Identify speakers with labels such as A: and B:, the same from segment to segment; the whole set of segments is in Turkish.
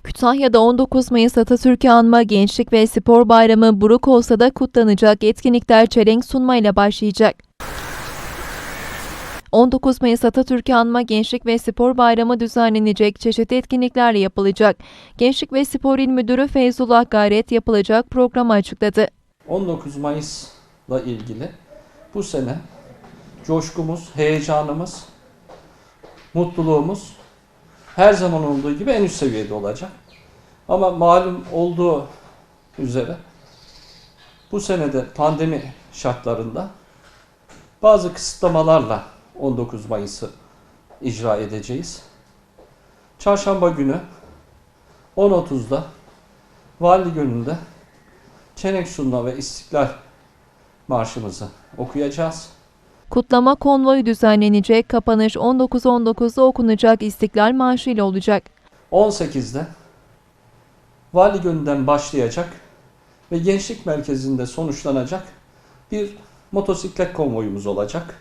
A: Kütahya'da 19 Mayıs Atatürk'ü anma Gençlik ve Spor Bayramı buruk olsa da kutlanacak etkinlikler çelenk sunmayla başlayacak. 19 Mayıs Atatürk'ü anma Gençlik ve Spor Bayramı düzenlenecek çeşitli etkinliklerle yapılacak. Gençlik ve Spor İl Müdürü Feyzullah Gayret yapılacak programı açıkladı.
B: 19 Mayıs'la ilgili bu sene coşkumuz, heyecanımız, mutluluğumuz her zaman olduğu gibi en üst seviyede olacak. Ama malum olduğu üzere bu senede pandemi şartlarında bazı kısıtlamalarla 19 Mayıs'ı icra edeceğiz. Çarşamba günü 10.30'da Vali Gönül'de Çenek Sunma ve İstiklal Marşımızı okuyacağız.
A: Kutlama konvoyu düzenlenecek, kapanış 19.19'da okunacak İstiklal Marşı ile olacak.
B: 18'de Vali Gönü'nden başlayacak ve Gençlik Merkezi'nde sonuçlanacak bir motosiklet konvoyumuz olacak.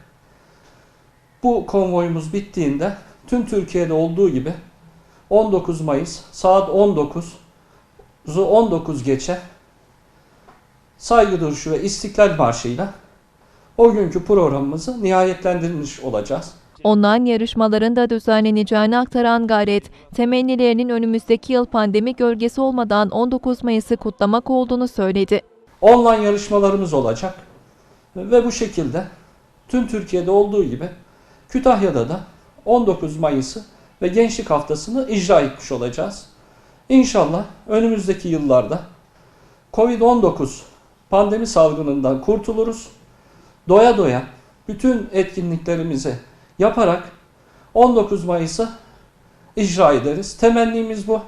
B: Bu konvoyumuz bittiğinde tüm Türkiye'de olduğu gibi 19 Mayıs saat 19'u 19 geçe saygı duruşu ve İstiklal Marşı'yla o günkü programımızı nihayetlendirmiş olacağız.
A: Online yarışmaların da düzenleneceğini aktaran Gayret, temennilerinin önümüzdeki yıl pandemi gölgesi olmadan 19 Mayıs'ı kutlamak olduğunu söyledi.
B: online yarışmalarımız olacak. Ve bu şekilde tüm Türkiye'de olduğu gibi Kütahya'da da 19 Mayıs'ı ve Gençlik Haftası'nı icra etmiş olacağız. İnşallah önümüzdeki yıllarda Covid-19 pandemi salgınından kurtuluruz. Doya doya bütün etkinliklerimizi yaparak 19 Mayıs'ı icra ederiz. Temennimiz bu.